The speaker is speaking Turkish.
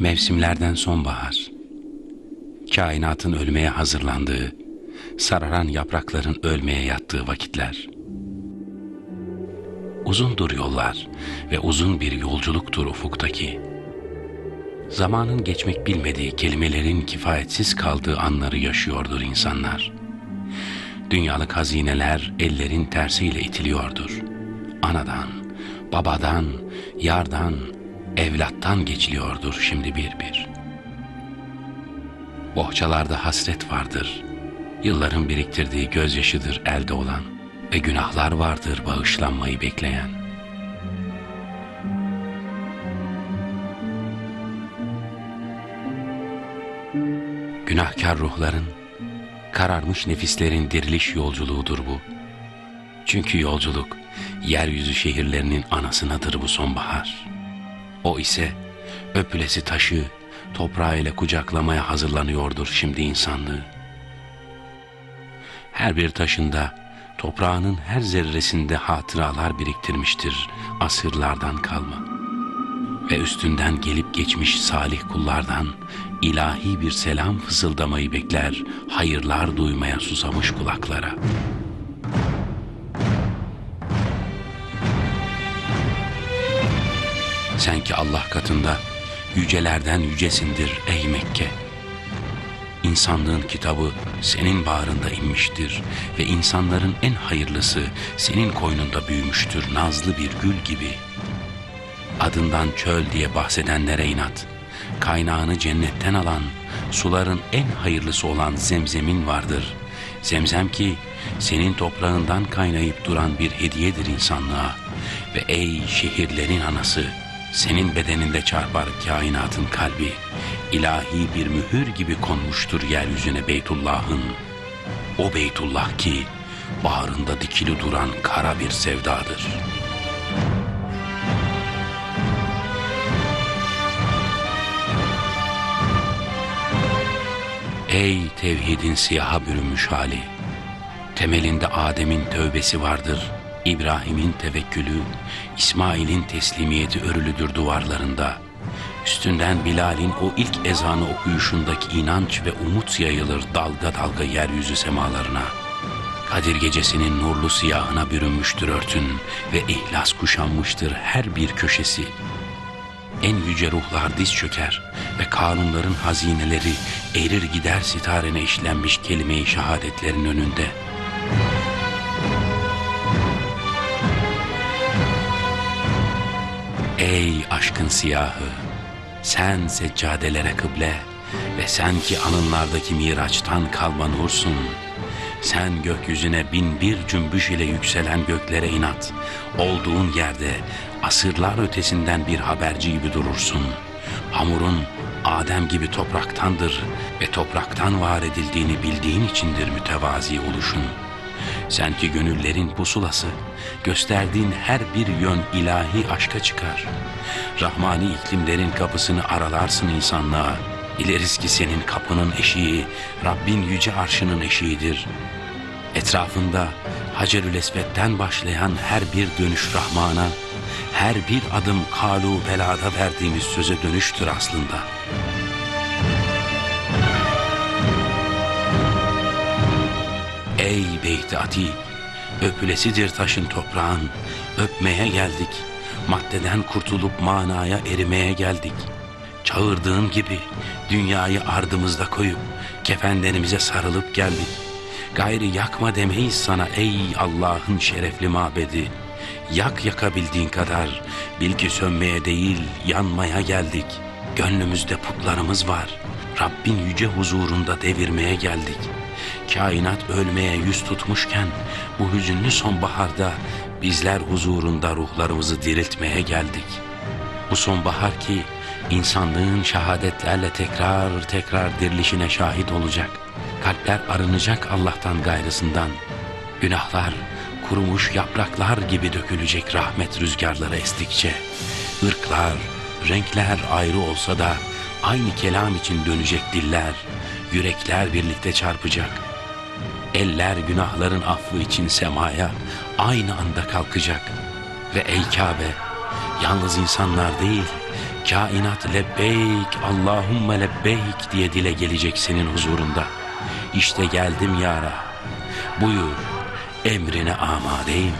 Mevsimlerden sonbahar. Kainatın ölmeye hazırlandığı, sararan yaprakların ölmeye yattığı vakitler. Uzundur yollar ve uzun bir yolculuktur ufuktaki. Zamanın geçmek bilmediği kelimelerin kifayetsiz kaldığı anları yaşıyordur insanlar. Dünyalık hazineler ellerin tersiyle itiliyordur. Anadan, babadan, yardan, evlattan geçiliyordur şimdi bir bir. Bohçalarda hasret vardır. Yılların biriktirdiği gözyaşıdır elde olan ve günahlar vardır bağışlanmayı bekleyen. Günahkar ruhların, kararmış nefislerin diriliş yolculuğudur bu. Çünkü yolculuk, yeryüzü şehirlerinin anasınadır bu sonbahar. O ise öpülesi taşı, toprağıyla kucaklamaya hazırlanıyordur şimdi insanlığı. Her bir taşında, toprağının her zerresinde hatıralar biriktirmiştir asırlardan kalma. Ve üstünden gelip geçmiş salih kullardan ilahi bir selam fısıldamayı bekler, hayırlar duymaya susamış kulaklara. Sen ki Allah katında yücelerden yücesindir ey Mekke. İnsanlığın kitabı senin bağrında inmiştir ve insanların en hayırlısı senin koynunda büyümüştür nazlı bir gül gibi. Adından çöl diye bahsedenlere inat, kaynağını cennetten alan, suların en hayırlısı olan zemzemin vardır. Zemzem ki senin toprağından kaynayıp duran bir hediyedir insanlığa ve ey şehirlerin anası, senin bedeninde çarpar kainatın kalbi, ilahi bir mühür gibi konmuştur yeryüzüne Beytullah'ın. O Beytullah ki bağrında dikili duran kara bir sevdadır. Ey tevhidin siyaha bürünmüş hali! Temelinde Adem'in tövbesi vardır.'' İbrahim'in tevekkülü, İsmail'in teslimiyeti örülüdür duvarlarında. Üstünden Bilal'in o ilk ezanı okuyuşundaki inanç ve umut yayılır dalga dalga yeryüzü semalarına. Kadir gecesinin nurlu siyahına bürünmüştür örtün ve ihlas kuşanmıştır her bir köşesi. En yüce ruhlar diz çöker ve kanunların hazineleri erir gider sitarene işlenmiş kelime-i şehadetlerin önünde.'' Ey aşkın siyahı, sen seccadelere kıble ve sen ki anınlardaki miraçtan kalma nursun. Sen gökyüzüne bin bir cümbüş ile yükselen göklere inat. Olduğun yerde asırlar ötesinden bir haberci gibi durursun. Hamurun Adem gibi topraktandır ve topraktan var edildiğini bildiğin içindir mütevazi oluşun.'' Sen ki gönüllerin pusulası, gösterdiğin her bir yön ilahi aşka çıkar. Rahmani iklimlerin kapısını aralarsın insanlığa. İleriz ki senin kapının eşiği, Rabbin yüce arşının eşiğidir. Etrafında Hacerül Esved'den başlayan her bir dönüş Rahman'a, her bir adım kalu belada verdiğimiz söze dönüştür aslında.'' Ey beyti ati, öpülesidir taşın toprağın, öpmeye geldik. Maddeden kurtulup manaya erimeye geldik. Çağırdığın gibi dünyayı ardımızda koyup kefenlerimize sarılıp geldik. Gayri yakma demeyiz sana ey Allah'ın şerefli mabedi. Yak yakabildiğin kadar bil ki sönmeye değil yanmaya geldik. Gönlümüzde putlarımız var. Rabbin yüce huzurunda devirmeye geldik.'' Kainat ölmeye yüz tutmuşken bu hüzünlü sonbaharda bizler huzurunda ruhlarımızı diriltmeye geldik. Bu sonbahar ki insanlığın şehadetlerle tekrar tekrar dirilişine şahit olacak. Kalpler arınacak Allah'tan gayrısından. Günahlar kurumuş yapraklar gibi dökülecek rahmet rüzgarları estikçe. Irklar, renkler ayrı olsa da aynı kelam için dönecek diller, Yürekler birlikte çarpacak. Eller günahların affı için semaya aynı anda kalkacak. Ve ey Kabe, yalnız insanlar değil, kainat lebbeyk, Allahümme lebbeyk diye dile gelecek senin huzurunda. İşte geldim ya Rab. Buyur, emrine amadeyim.